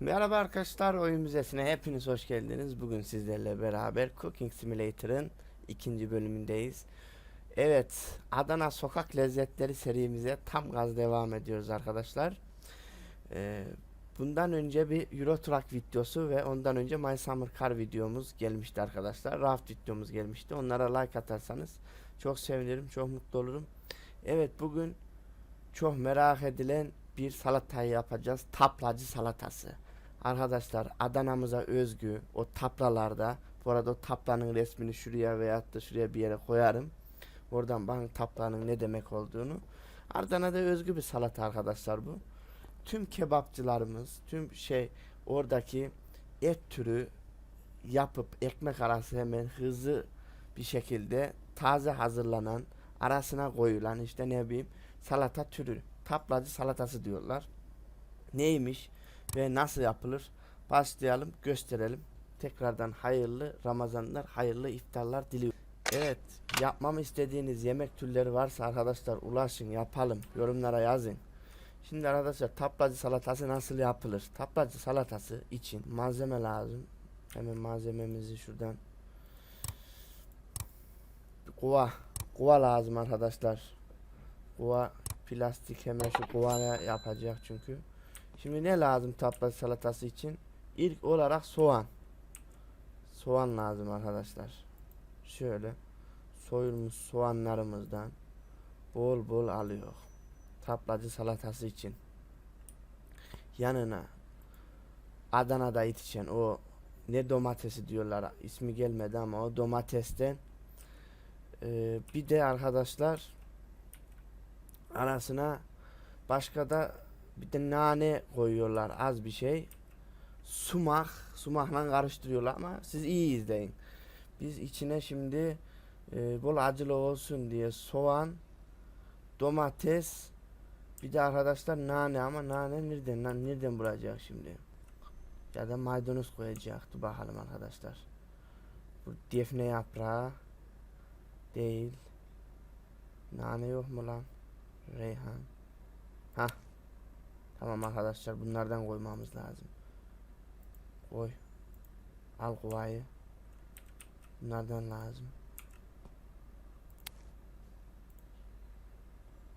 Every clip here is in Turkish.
Merhaba arkadaşlar oyun müzesine hepiniz hoş geldiniz. Bugün sizlerle beraber Cooking Simulator'ın ikinci bölümündeyiz. Evet Adana Sokak Lezzetleri serimize tam gaz devam ediyoruz arkadaşlar. Ee, bundan önce bir Euro Truck videosu ve ondan önce My Summer Car videomuz gelmişti arkadaşlar. Raft videomuz gelmişti. Onlara like atarsanız çok sevinirim, çok mutlu olurum. Evet bugün çok merak edilen bir salatayı yapacağız. Taplacı salatası. Arkadaşlar Adana'mıza özgü o taplalarda bu arada o taplanın resmini şuraya veyahut da şuraya bir yere koyarım. Oradan bakın taplanın ne demek olduğunu. Adana'da özgü bir salata arkadaşlar bu. Tüm kebapçılarımız, tüm şey oradaki et türü yapıp ekmek arası hemen hızlı bir şekilde taze hazırlanan arasına koyulan işte ne bileyim salata türü. Taplacı salatası diyorlar. Neymiş? Ve nasıl yapılır? Başlayalım, gösterelim. Tekrardan hayırlı Ramazanlar, hayırlı iftarlar diliyorum. Evet, yapmamı istediğiniz yemek türleri varsa arkadaşlar ulaşın, yapalım. Yorumlara yazın. Şimdi arkadaşlar taplacı salatası nasıl yapılır? Taplacı salatası için malzeme lazım. Hemen malzememizi şuradan Kuva, kuva lazım arkadaşlar. Kuva plastik hemen şu kuvaya yapacak çünkü. Şimdi ne lazım taplacı salatası için? İlk olarak soğan. Soğan lazım arkadaşlar. Şöyle soyulmuş soğanlarımızdan bol bol alıyor. Taplacı salatası için. Yanına Adana'da yetişen o ne domatesi diyorlar ismi gelmedi ama o domatesten e, bir de arkadaşlar arasına başka da bir de nane koyuyorlar az bir şey. Sumak, sumakla karıştırıyorlar ama siz iyi izleyin. Biz içine şimdi e, bol acılı olsun diye soğan, domates, bir de arkadaşlar nane ama nane nereden nereden bulacak şimdi? Ya da maydanoz koyacaktı bakalım arkadaşlar. Bu defne yaprağı değil. Nane yok mu lan? Reyhan. Ha Tamam arkadaşlar bunlardan koymamız lazım. Koy. Al kuvayı. Bunlardan lazım.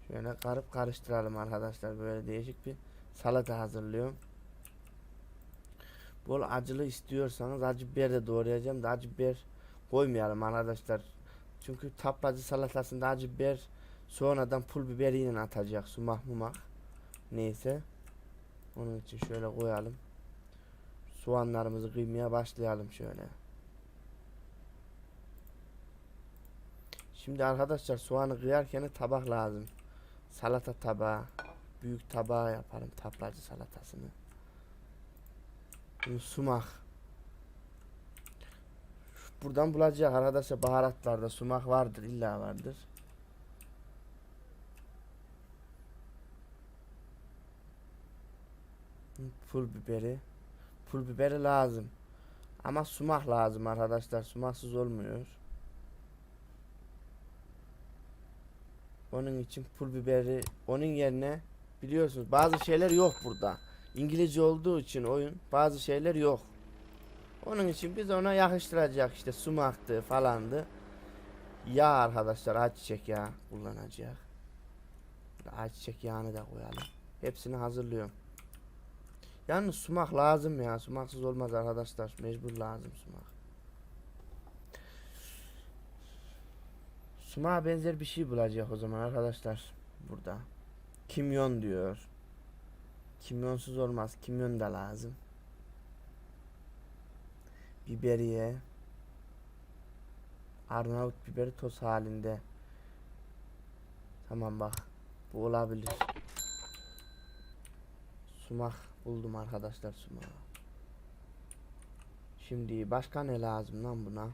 Şöyle karıp karıştıralım arkadaşlar. Böyle değişik bir salata hazırlıyorum. Bol acılı istiyorsanız acı biber de doğrayacağım da acı biber koymayalım arkadaşlar. Çünkü taplacı salatasında acı biber sonradan pul biberiyle atacak sumak mumak. Neyse. Onun için şöyle koyalım. Soğanlarımızı kıymaya başlayalım şöyle. Şimdi arkadaşlar soğanı kıyarken tabak lazım. Salata tabağı. Büyük tabağı yaparım taplacı salatasını. Bunu sumak. Buradan bulacak arkadaşlar baharatlarda sumak vardır illa vardır. Pul biberi. Pul biberi lazım. Ama sumak lazım arkadaşlar. Sumaksız olmuyor. Onun için pul biberi onun yerine biliyorsunuz bazı şeyler yok burada. İngilizce olduğu için oyun bazı şeyler yok. Onun için biz ona yakıştıracak işte sumaktı falandı. Yağ arkadaşlar ayçiçek yağı kullanacak. Ayçiçek yağını da koyalım. Hepsini hazırlıyorum. Yalnız sumak lazım ya. Sumaksız olmaz arkadaşlar. Mecbur lazım sumak. Sumağa benzer bir şey bulacak o zaman arkadaşlar. Burada. Kimyon diyor. Kimyonsuz olmaz. Kimyon da lazım. Biberiye. Arnavut biberi toz halinde. Tamam bak. Bu olabilir. Sumak Buldum arkadaşlar sumağı. Şimdi başka ne lazım lan buna?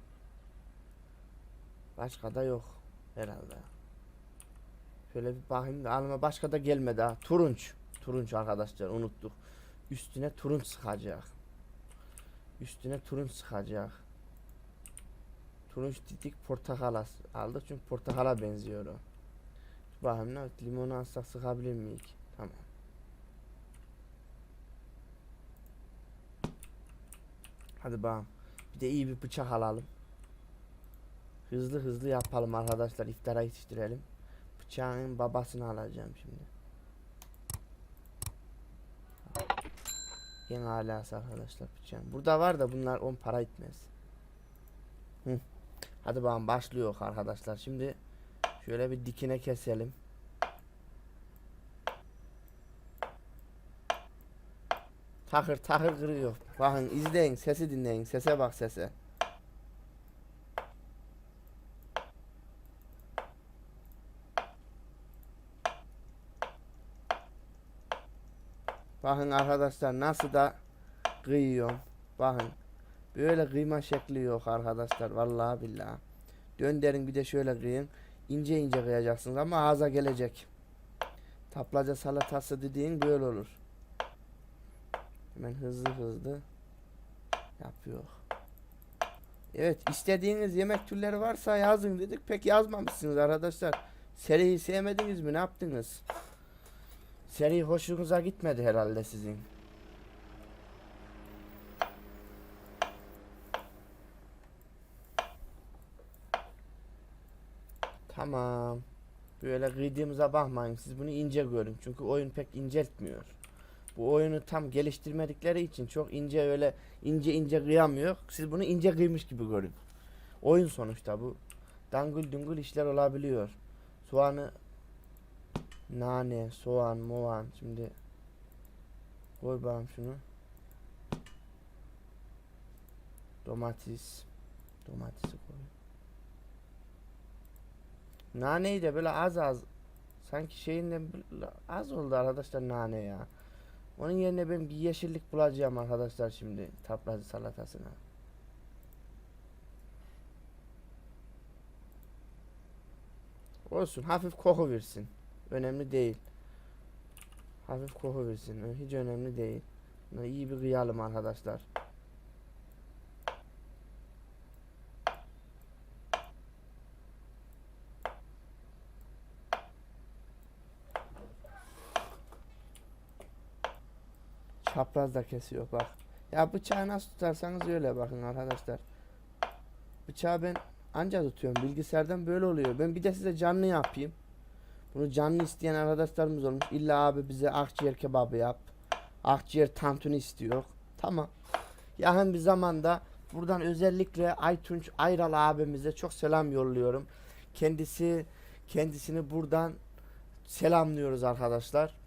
Başka da yok herhalde. Şöyle bir bakayım da alma başka da gelmedi ha. Turunç. Turunç arkadaşlar unuttuk. Üstüne turunç sıkacak. Üstüne turunç sıkacak. Turunç dedik portakal aldık çünkü portakala benziyor o. Bakayım ne limonu alsak sıkabilir miyiz? Tamam. Hadi bakalım. Bir de iyi bir bıçak alalım. Hızlı hızlı yapalım arkadaşlar. İftara yetiştirelim. Bıçağın babasını alacağım şimdi. En alası arkadaşlar bıçağın. Burada var da bunlar 10 para etmez. Hı. Hadi bakalım başlıyor arkadaşlar. Şimdi şöyle bir dikine keselim. Takır takır kırıyor. Bakın izleyin sesi dinleyin. Sese bak sese. Bakın arkadaşlar nasıl da kıyıyorum. Bakın. Böyle kıyma şekli yok arkadaşlar. Vallahi billahi. Dönderin bir de şöyle kıyın. İnce ince kıyacaksınız ama ağza gelecek. Taplaca salatası dediğin böyle olur. Hemen hızlı hızlı yapıyor. Evet istediğiniz yemek türleri varsa yazın dedik. Pek yazmamışsınız arkadaşlar. Seriyi sevmediniz mi? Ne yaptınız? Seri hoşunuza gitmedi herhalde sizin. Tamam. Böyle kıydığımıza bakmayın. Siz bunu ince görün. Çünkü oyun pek inceltmiyor. Bu oyunu tam geliştirmedikleri için çok ince öyle ince ince kıyamıyor. Siz bunu ince kıymış gibi görün. Oyun sonuçta bu. Dangıl dungul işler olabiliyor. Soğanı nane, soğan, moğan. Şimdi koy bakalım şunu. Domates. Domatesi koy. Naneyi de böyle az az sanki şeyinden az oldu arkadaşlar nane ya. Onun yerine ben bir yeşillik bulacağım arkadaşlar şimdi tablacı salatasına. Olsun hafif koku versin. Önemli değil. Hafif koku versin. Hiç önemli değil. İyi bir kıyalım arkadaşlar. Çapraz da kesiyor bak. Ya bıçağı nasıl tutarsanız öyle bakın arkadaşlar. Bıçağı ben anca tutuyorum. Bilgisayardan böyle oluyor. Ben bir de size canlı yapayım. Bunu canlı isteyen arkadaşlarımız olmuş. İlla abi bize akciğer kebabı yap. Akciğer tantuni istiyor. Tamam. Yakın bir zamanda buradan özellikle Aytunç Ayral abimize çok selam yolluyorum. Kendisi kendisini buradan selamlıyoruz arkadaşlar.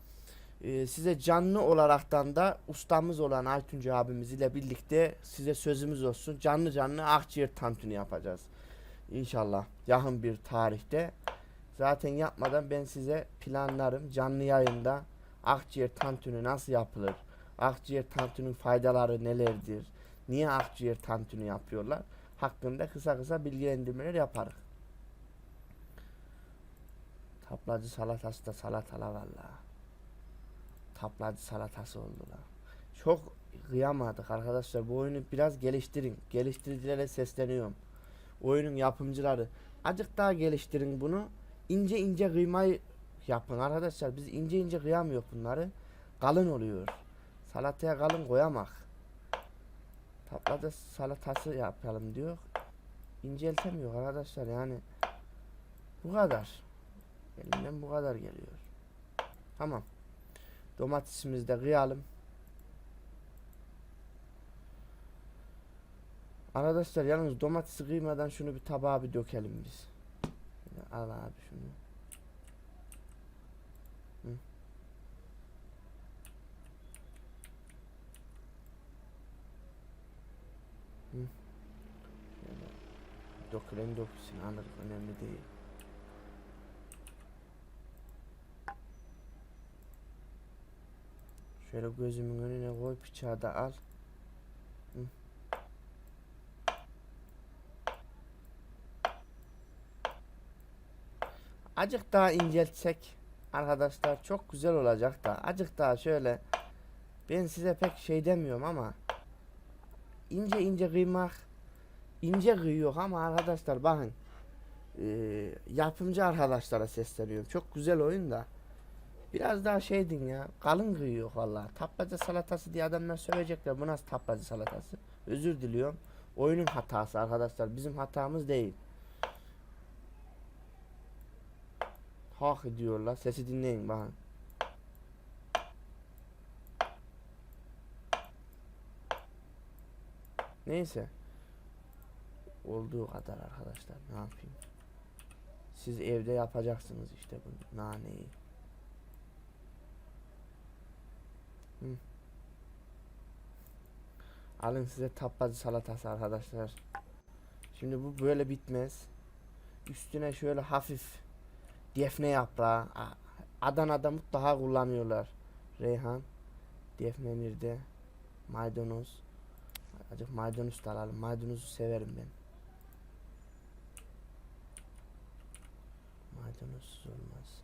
Ee, size canlı olaraktan da ustamız olan Aytunç abimiz ile birlikte size sözümüz olsun. Canlı canlı akciğer tantuni yapacağız. İnşallah yakın bir tarihte. Zaten yapmadan ben size planlarım canlı yayında akciğer tantuni nasıl yapılır? Akciğer tantuninin faydaları nelerdir? Niye akciğer tantuni yapıyorlar? Hakkında kısa kısa bilgilendirmeler yaparız. Taplacı salatası da salatala valla. Taplacı salatası oldu la. Çok kıyamadık arkadaşlar. Bu oyunu biraz geliştirin. Geliştiricilere sesleniyorum. Oyunun yapımcıları. Azıcık daha geliştirin bunu. İnce ince kıymayı yapın arkadaşlar. Biz ince ince kıyamıyor bunları. Kalın oluyor. Salataya kalın koyamak. Taplada salatası yapalım diyor. İnceltemiyor arkadaşlar yani. Bu kadar. Elimden bu kadar geliyor. Tamam. Domatesimizi de kıyalım. Arkadaşlar yalnız domatesi kıymadan şunu bir tabağa bir dökelim biz. Şöyle al abi şunu. Hı. Hı. Dökülen dökülsün alır önemli değil. Şöyle gözümün önüne koy bıçağı da al. Hı. Acık daha inceltsek arkadaşlar çok güzel olacak da acık daha şöyle ben size pek şey demiyorum ama ince ince kıymak ince kıyıyor ama arkadaşlar bakın eee, yapımcı arkadaşlara sesleniyorum çok güzel oyun da Biraz daha şeydin ya. Kalın kıyıyor vallahi. Taplaca salatası diye adamlar sövecekler. Bu nasıl taplaca salatası? Özür diliyorum. Oyunun hatası arkadaşlar. Bizim hatamız değil. Hak ediyorlar. Sesi dinleyin bakın. Neyse. Olduğu kadar arkadaşlar. Ne yapayım? Siz evde yapacaksınız işte bu naneyi. Alın size tablacı salatası arkadaşlar. Şimdi bu böyle bitmez. Üstüne şöyle hafif defne yaprağı. Adana'da mutlaka kullanıyorlar. Reyhan, defne nerede? Maydanoz. Acık maydanoz da alalım. Maydanozu severim ben. Maydanozsuz olmaz.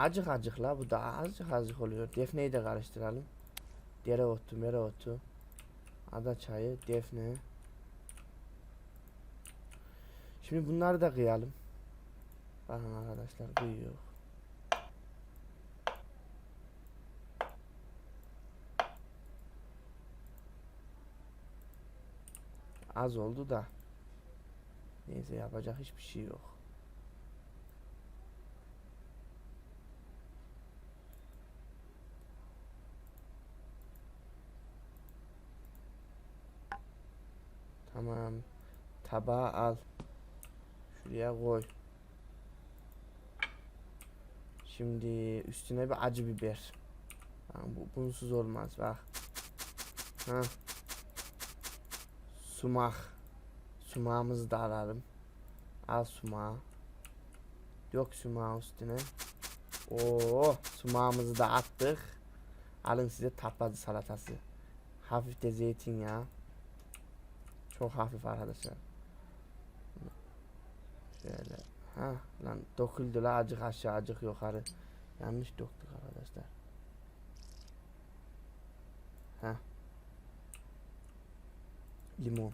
Acık acık la bu da azıcık azıcık oluyor. Defneyi de karıştıralım. Dereotu, mereotu. Ada çayı, defne. Şimdi bunları da kıyalım. Bakın arkadaşlar kıyıyor. Az oldu da. Neyse yapacak hiçbir şey yok. Tamam. Tabağı al. Şuraya koy. Şimdi üstüne bir acı biber. Tamam, bu bunsuz olmaz bak. Ha. Sumak. Sumağımızı da alalım. Al sumağı. Dök sumağı üstüne. Oo, sumağımızı da attık. Alın size tablacı salatası. Hafif de zeytinyağı. Çok hafif arkadaşlar. Şöyle. Ha lan döküldü la acık aşağı acık yukarı. Yanlış döktük arkadaşlar. Ha. Limon.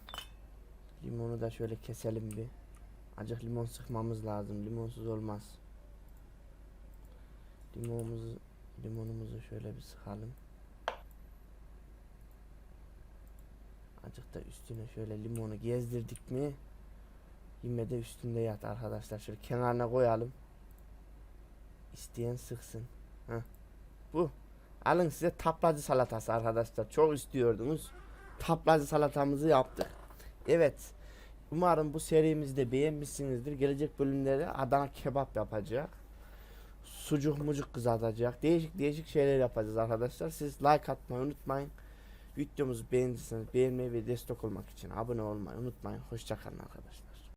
Limonu da şöyle keselim bir. Acık limon sıkmamız lazım. Limonsuz olmaz. Limonumuzu limonumuzu şöyle bir sıkalım. Acık da üstüne şöyle limonu gezdirdik mi? Yine de üstünde yat arkadaşlar. Şöyle kenarına koyalım. İsteyen sıksın. Heh. Bu. Alın size tablacı salatası arkadaşlar. Çok istiyordunuz. Tablacı salatamızı yaptık. Evet. Umarım bu serimizde beğenmişsinizdir. Gelecek bölümlerde Adana kebap yapacak. Sucuk mucuk kızartacak. Değişik değişik şeyler yapacağız arkadaşlar. Siz like atmayı unutmayın. Videomuzu beğendiyseniz beğenmeyi ve destek olmak için abone olmayı unutmayın. Hoşçakalın arkadaşlar.